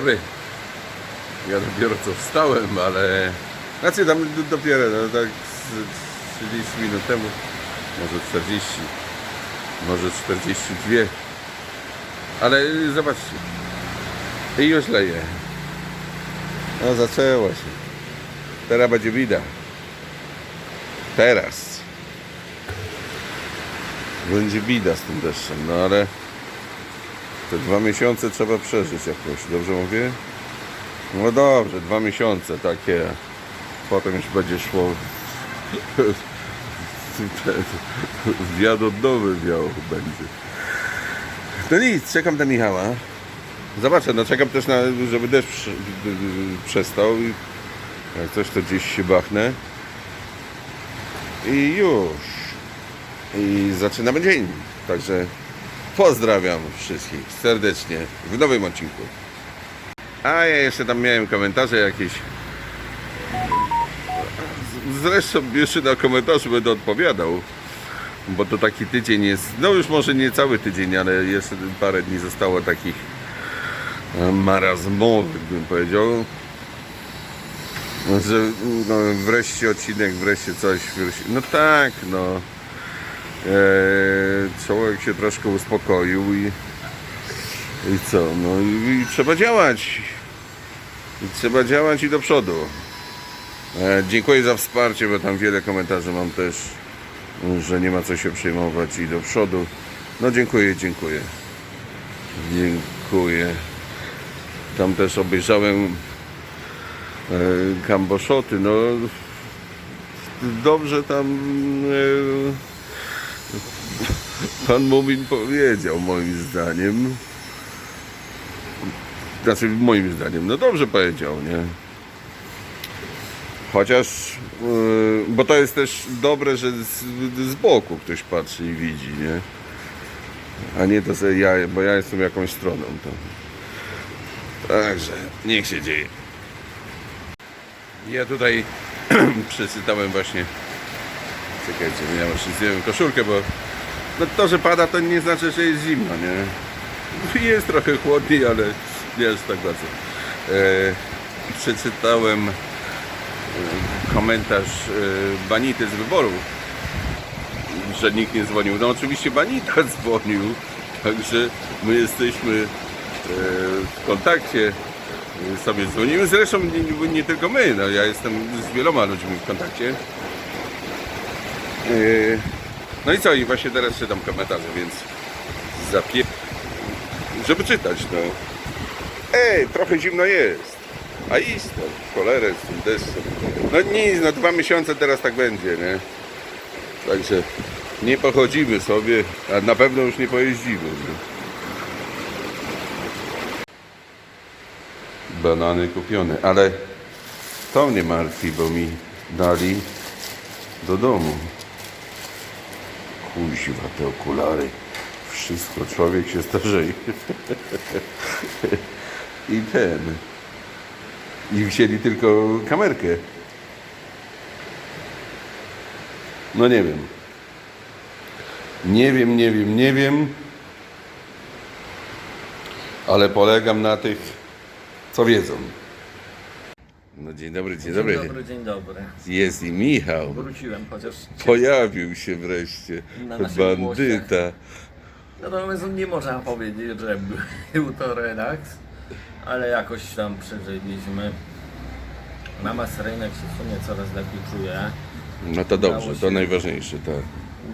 dobry. Ja dopiero co wstałem, ale... Znaczy tam dopiero, no tak z 30 minut temu. Może 40. Może 42. Ale zobaczcie. I już leje. No zaczęło się. Teraz będzie bida. Teraz. Będzie bida z tym deszczem, no ale te dwa miesiące trzeba przeżyć jakoś, dobrze mówię? No dobrze, dwa miesiące takie. Potem już będzie szło wiatr odnowy miał będzie. No nic, czekam na Michała. Zobaczę, no czekam też na, żeby deszcz przestał. i Jak coś to gdzieś się bachnę. I już. I zaczynamy dzień. Także pozdrawiam wszystkich serdecznie w nowym odcinku. A ja jeszcze tam miałem komentarze jakieś. Zresztą jeszcze na komentarzu będę odpowiadał. Bo to taki tydzień jest, no już może nie cały tydzień, ale jeszcze parę dni zostało takich e, marazmowych, bym powiedział. Że no, wreszcie odcinek, wreszcie coś. Wreszcie, no tak, no. E, człowiek się troszkę uspokoił i, i co? No i, i trzeba działać. I trzeba działać i do przodu. E, dziękuję za wsparcie, bo tam wiele komentarzy mam też, że nie ma co się przejmować i do przodu. No dziękuję, dziękuję. Dziękuję. Tam też obejrzałem e, Kamboszoty, no dobrze tam e, pan Mumin powiedział moim zdaniem znaczy moim zdaniem, no dobrze powiedział, nie? Chociaż, e, bo to jest też dobre, że z, z boku ktoś patrzy i widzi, nie? A nie to, że ja, bo ja jestem jakąś stroną, to. Także, niech się dzieje. Ja tutaj przeczytałem właśnie. Czekajcie, ja jeszcze zdjąłem koszulkę, bo no to, że pada, to nie znaczy, że jest zimno, nie? Jest trochę chłodniej, ale nie jest tak bardzo. E, przeczytałem e, komentarz e, Banity z wyborów, że nikt nie dzwonił. No oczywiście Banita dzwonił, także my jesteśmy e, w kontakcie sobie dzwonimy. Zresztą nie, nie tylko my, no, ja jestem z wieloma ludźmi w kontakcie. No i co, i właśnie teraz czytam komentarze, więc zapie... Żeby czytać, no. Ej, trochę zimno jest. A iść to, cholerę z tym deszczem. No nic, no dwa miesiące teraz tak będzie, nie? Także nie pochodzimy sobie, a na pewno już nie pojeździmy. Nie? banany kupione, ale to mnie martwi, bo mi dali do domu. Kuźwa, te okulary. Wszystko, człowiek się starzeje. I ten. I wzięli tylko kamerkę. No nie wiem. Nie wiem, nie wiem, nie wiem. Ale polegam na tych, co wiedzą. No dzień dobry, dzień dobry. Dzień dobry, dzień dobry. Jest i Michał. Wróciłem, chociaż Pojawił się wreszcie. Na naszych Bandyta. natomiast nie można powiedzieć, że był to relaks, ale jakoś tam przeżyliśmy. Mama Serenek się w sumie coraz lepiej czuje. No to dobrze, to się. najważniejsze, tak.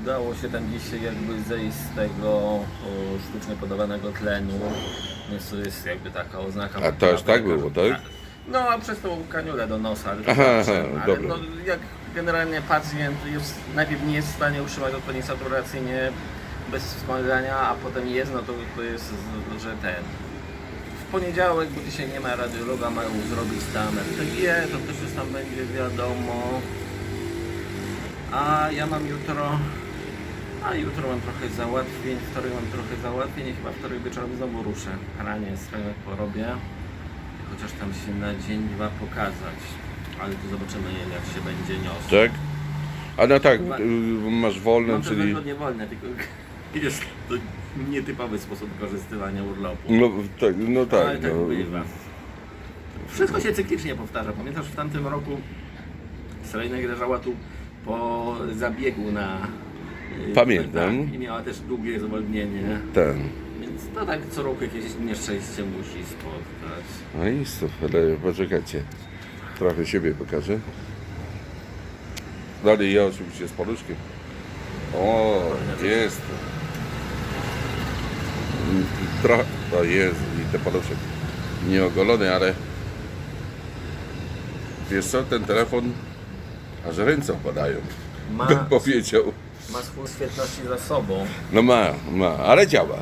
Udało się tam dzisiaj jakby zejść z tego o, sztucznie podawanego tlenu, więc to jest jakby taka oznaka. A to aż tak było, tak? No a przez tą kaniulę do nosa, ale, to Aha, ale dobra. no, jak generalnie pacjent jest, najpierw nie jest w stanie utrzymać odpowiedniej saturacji nie, bez wspomagania, a potem jest, no to, to jest, że ten. W poniedziałek, bo dzisiaj nie ma radiologa, mają zrobić tam RTG, to też już tam będzie wiadomo. A ja mam jutro, a jutro mam trochę załatwień, wtorek mam trochę załatwień i chyba wtorek wieczorem znowu ruszę. Ranie trochę porobię, chociaż tam się na dzień, dwa pokazać. Ale to zobaczymy jak się będzie niosł. Tak? A no tak, Ma- y, masz wolne, Mam te czyli... tygodnie wolne, tylko jest to nietypowy sposób wykorzystywania urlopu. No tak, no Ale tak, tak no. bywa. Wszystko się cyklicznie powtarza. Pamiętasz, w tamtym roku Selena leżała tu po zabiegu na... y, Pamiętam. Tak, I miała też długie zwolnienie. Ten. To tak co roku jakieś nieszczęście musi spotkać. No i stop, ale poczekajcie. Trochę siebie pokażę. Dalej ja oczywiście z paluszkiem. O, jest. Trochę, o jest i te paluszek. Nieogolony, ale wiesz co, ten telefon aż ręce opadają. Ma, Bym powiedział. ma swój świetności za sobą. No ma, ma, ale działa.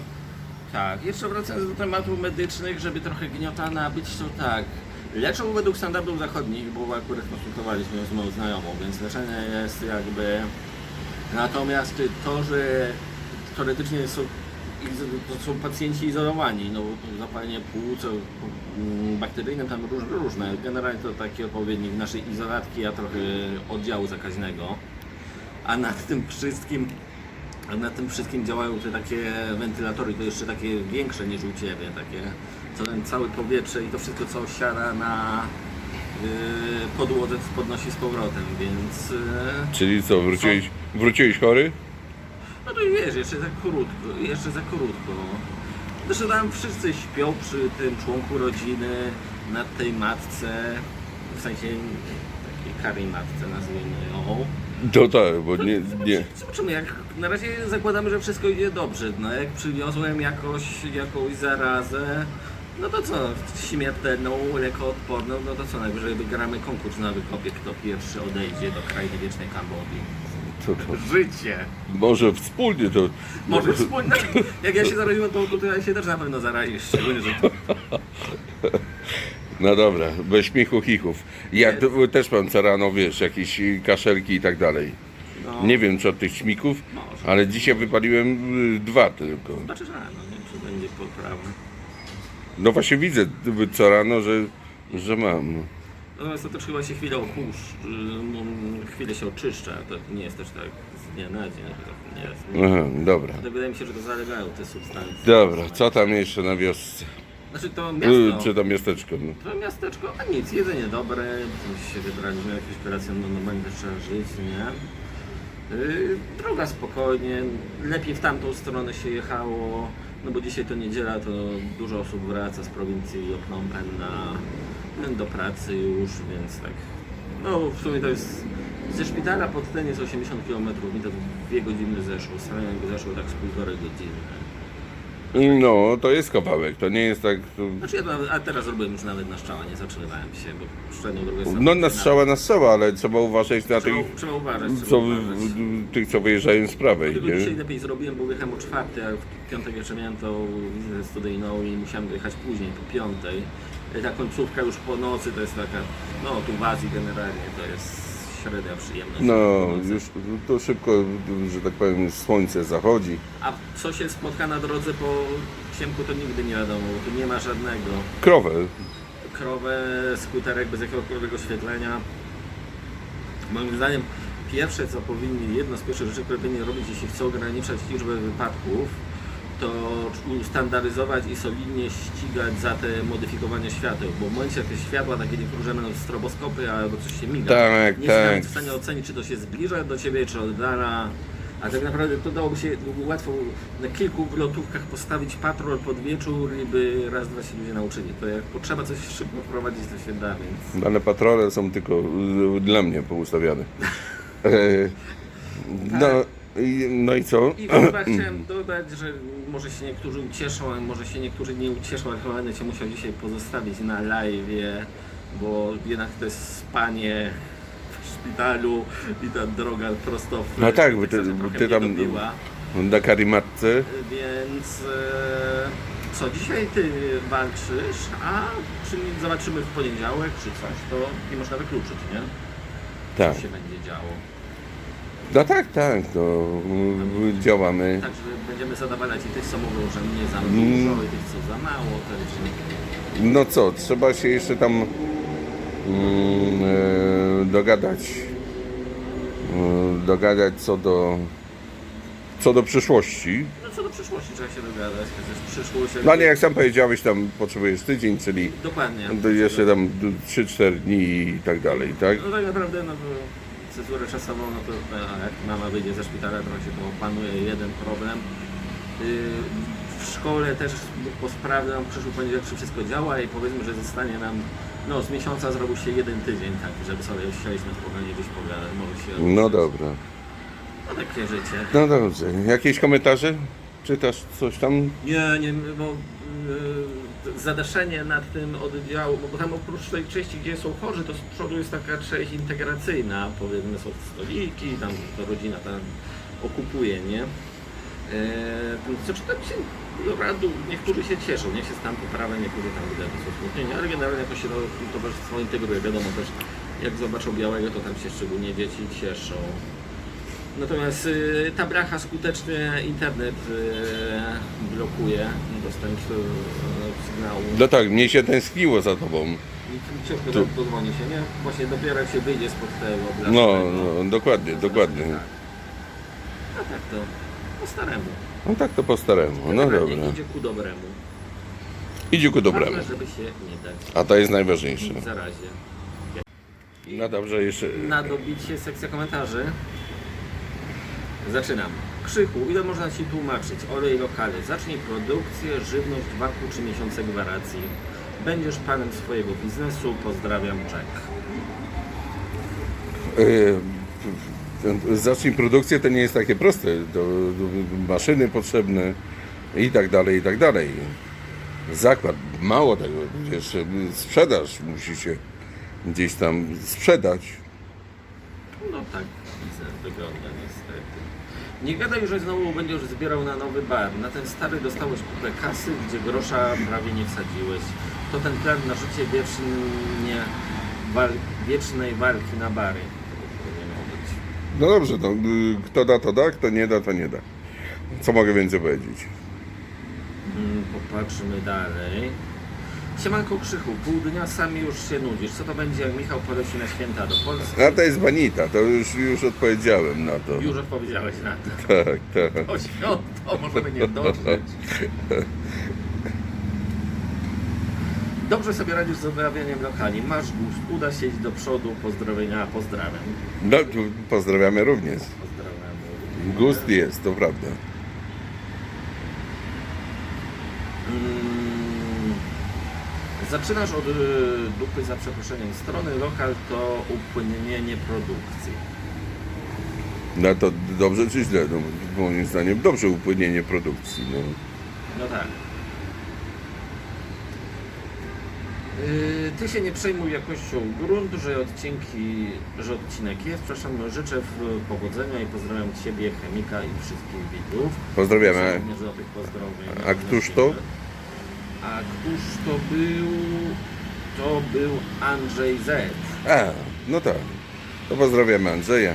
Tak, jeszcze wracając do tematów medycznych, żeby trochę gniota nabyć, to tak. Leczą według standardów zachodnich, bo akurat konsultowaliśmy ją z moją znajomą, więc leczenie jest jakby... Natomiast to, że teoretycznie są, to są pacjenci izolowani, no zapalenie płuc, bakteryjne tam różne. Generalnie to taki odpowiednik naszej izolatki, a trochę oddziału zakaźnego. A nad tym wszystkim na tym wszystkim działają te takie wentylatory, to jeszcze takie większe niż u Ciebie, takie, co ten całe powietrze i to wszystko co siada na yy, podłodze podnosi z powrotem, więc yy, Czyli co, wróciłeś, wróciłeś chory? no to wiesz, jeszcze za krótko, jeszcze za krótko. Zresztą tam wszyscy śpią przy tym członku rodziny, nad tej matce, w sensie takiej karej matce nazwijmy ją. To tak, bo nie, nie. Zobaczymy, jak na razie zakładamy, że wszystko idzie dobrze. No jak przywiozłem jakoś, jakąś zarazę, no to co, śmiertelną, lekoodporną, no to co, najwyżej wygramy konkurs na wykopie, kto pierwszy odejdzie do krainy wiecznej Kambodży. To, to, Życie! może wspólnie to. Może wspólnie, jak ja się zaraziłem, to, to ty się też na pewno zarazisz, szczególnie, że No dobra, bez śmiechu chichów. Ja tu też mam co rano, wiesz, jakieś kaszelki i tak dalej. no, Nie wiem czy od tych śmików, Może. ale dzisiaj wypaliłem y, dwa tylko. zobaczysz rano, nie, czy będzie poprawne. No właśnie widzę co rano, że, że mam. Natomiast to też chyba się chwilę opusz, y, chwilę się oczyszcza, to nie jest też tak z dnia na dzień, to nie jest. Aha, dobra. Ale wydaje mi się, że to zalegają te substancje. Dobra, co tam jeszcze na wiosce? Znaczy to Y, miasto, Czy to miasteczko? No. to miasteczko, a nic, jedzenie dobre, coś się wybraliśmy, jakieś operacje, no normalnie też trzeba żyć, nie? Yy, droga spokojnie, lepiej w tamtą stronę się jechało, no bo dzisiaj to niedziela, to dużo osób wraca z prowincji Phnom Penh na, do pracy już, więc tak, no w sumie to jest, ze szpitala pod ten jest 80 km, mi to dwie godziny zeszło, jakby zeszło tak z półtorej godziny. No, to jest kawałek, to nie jest tak. Znaczy ja a teraz robiłem już nawet na strzała, nie zatrzymywałem się, bo przednią drogę No na strzała na strzała, ale trzeba uważać na tych, Trzeba, trzeba uważać, trzeba co, uważać. tych, co wyjeżdżają z prawej, Tylko dzisiaj lepiej zrobiłem, bo wyjechałem o czwartej, a w piątek jeszcze miałem tą wizytę studyjną i musiałem dojechać później, po piątej. I Ta końcówka już po nocy to jest taka, no tu w Azji generalnie to jest średnia przyjemność. No, już to szybko, że tak powiem, słońce zachodzi. A co się spotka na drodze po ciemku to nigdy nie wiadomo, bo tu nie ma żadnego. Krowę. krowę, skuterek bez jakiegokolwiek oświetlenia. Moim zdaniem pierwsze co powinni, jedno z pierwszych rzeczy, które powinni robić, jeśli chcą ograniczać liczbę wypadków, to ustandaryzować i solidnie ścigać za te modyfikowanie świateł, bo w momencie jak te światła takie niektóre będą stroboskopy albo coś się miga, Tak, nie tak. jestem w stanie ocenić, czy to się zbliża do Ciebie, czy oddala. A tak naprawdę to dałoby się łatwo na kilku lotówkach postawić patrol pod wieczór i by raz, dwa się ludzie nauczyli. To jak potrzeba coś szybko wprowadzić, to się da, więc... Ale patrole są tylko y, dla mnie poustawiane. E, No, i, no i co? I chyba chciałem dodać, że może się niektórzy ucieszą, a może się niektórzy nie ucieszą, ale chyba będę Cię musiał dzisiaj pozostawić na live, bo jednak to jest spanie w szpitalu i ta droga prosto w... No tak, bo ty, bo ty tam dobiła. na karimatce. Więc e, co, dzisiaj ty walczysz, a czy zobaczymy w poniedziałek czy coś, to nie można wykluczyć, nie? Tak. Co się będzie działo. No tak, tak, to y, działamy. Także będziemy zadowalać i tych, co mówią, że mnie za Mm. dużo, i tych, co za mało. Także No co, trzeba się jeszcze tam mm, e, dogadać. e, Dogadać co do co do przyszłości. No co do przyszłości trzeba się dogadać, przecież przyszłość... No nie, jak sam powiedziałeś, tam potrzebujesz tydzień, czyli Dokładnie. jeszcze tam 3-4 dni i tak dalej, tak? No tak naprawdę, no to cezurę czasową, no to e, jak mama wyjdzie ze szpitala, trochę się to opanuje jeden problem. Yy, W szkole też posprawdzam, przyszły poniedziałek, czy wszystko działa i powiedzmy, że zostanie nam, no z miesiąca zrobił się jeden tydzień, tak, żeby sobie na spokojnie gdzieś pogadać, może się... No dobra. No takie życie. No dobrze. Jakieś komentarze? Czytasz coś tam? Nie, nie, bo yy, zadaszenie nad tym oddziału, bo tam oprócz tej części, gdzie są chorzy, to z przodu jest taka część integracyjna, powiedzmy są stoliki, tam ta rodzina tam okupuje, nie? Eee, czy tak się radu, niektórzy się cieszą, niech się tam poprawia, niektórzy tam wydają są smutnieni, ale generalnie jakoś się to towarzystwo integruje, wiadomo też, jak zobaczą białego, to tam się szczególnie dzieci cieszą. Natomiast y, ta bracha skutecznie internet y, blokuje dostęp do y, sygnału. No tak, mnie się tęskniło za tobą. I ciężko do, dozwoni się, nie? Właśnie dopiero jak się wyjdzie spod tego blasku. No, no dokładnie, dokładnie. Tak. A tak to po staremu. No tak to po staremu. No dobra. Idzie ku dobremu. Idzie ku dobremu. Żeby się nie dać A to jest najważniejsze. w zarazie. No dobrze, jeszcze. Na dobicie sekcja komentarzy. Zaczynam. Krzychu, ile można Ci tłumaczyć? Olej lokale. Zacznij produkcję, żywność, 2 3 miesiące gwarancji. Będziesz panem swojego biznesu. Pozdrawiam, Jack. Yy, zacznij produkcję, to nie jest takie proste. Do, do maszyny potrzebne i tak dalej, i tak dalej. Zakład, mało tego, jeszcze sprzedaż musi się gdzieś tam sprzedać. No tak widzę, wygląda niestety. Nie gadaj, że znowu będziesz zbierał na nowy bar. Na ten stary dostałeś kupę kasy, gdzie grosza prawie nie wsadziłeś. To ten plan na życie wiecznie, wal, wiecznej walki na bary. No dobrze, no, kto da, to da, kto nie da, to nie da. Co mogę więcej powiedzieć? Mm, Popatrzmy dalej. Siemanko Krzychu, pół dnia sami już się nudzisz. Co to będzie, jak Michał poleci na święta do Polski? A to jest Banita, to już, już odpowiedziałem na to. Już odpowiedziałeś na to. Tak, tak. O świąt, to możemy nie dotrzeć. Dobrze sobie radzisz z odrabianiem lokali. Masz gust, uda się iść do przodu. Pozdrowienia, pozdrawiam. No, tu pozdrawiamy również. Pozdrawiam. Gust jest, to prawda. Zaczynasz od y, dupy za przeproszeniem strony. Lokal to upłynnienie produkcji. No to dobrze czy źle? No, moim zdaniem dobrze upłynienie produkcji. No. No tak. Yy, Ty się nie przejmuj jakością grunt, że odcinki, że odcinek jest. Przepraszam, życzę powodzenia i pozdrawiam Ciebie, chemika i wszystkich widzów. Pozdrawiamy. Pozdrowień. A któż to? A któż to był? To był Andrzej Z. A, no tak. To pozdrawiamy Andrzeja.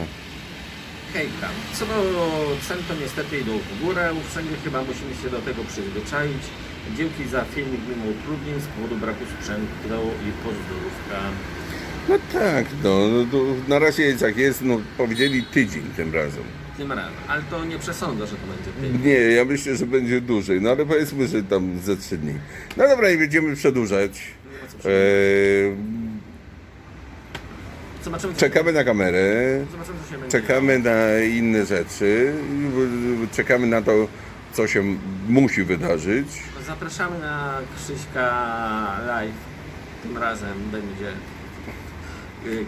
Hejka. Co do cen, to niestety idą w górę. Wszędzie chyba musimy się do tego przyzwyczaić. Dzięki za filmik mimo utrudnień z powodu braku sprzętu i pozdrówka. No tak, no, no to na razie jest jak jest, no powiedzieli tydzień tym razem. Tym razem. Ale to nie przesądzę, że to będzie tydzień. Nie, ja myślę, że będzie dłużej, no ale powiedzmy, że tam ze trzy dni. No dobra, nie będziemy przedłużać. Nie ma co Zobaczymy, co, czekamy na kamerę. zobaczymy, co się będzie Czekamy na inne rzeczy, czekamy na to, co się musi wydarzyć. Zapraszamy na Krzyśka live. Tym razem będzie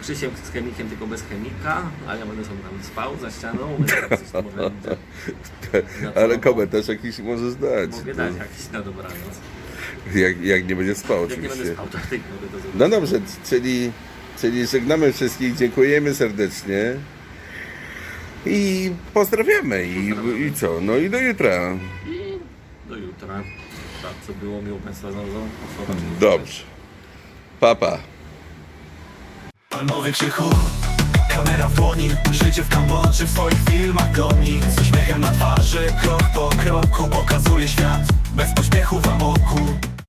Krzysiem z chemikiem, tylko bez chemika, a ja będę sobie tam spał za ścianą. Coś tam może. Ale komentarz jakiś możesz dać. Mogę dać jakiś na dobranoc. Jak, jak nie będzie spał Jak nie będę oczywiście. spał, to w tej mogę to zrobić. No dobrze, czyli, czyli żegnamy wszystkich, dziękujemy serdecznie. I pozdrawiamy. I, I co? No i do jutra. I do jutra. Bardzo było miło Państwa znowu. Dobrze. Papa. Palmowy krzychu Kamera w dłoni Życie w Kambodży w swoich filmach goni Z uśmiechem na twarzy Krok po kroku pokazuje świat. Bez pośpiechu w amoku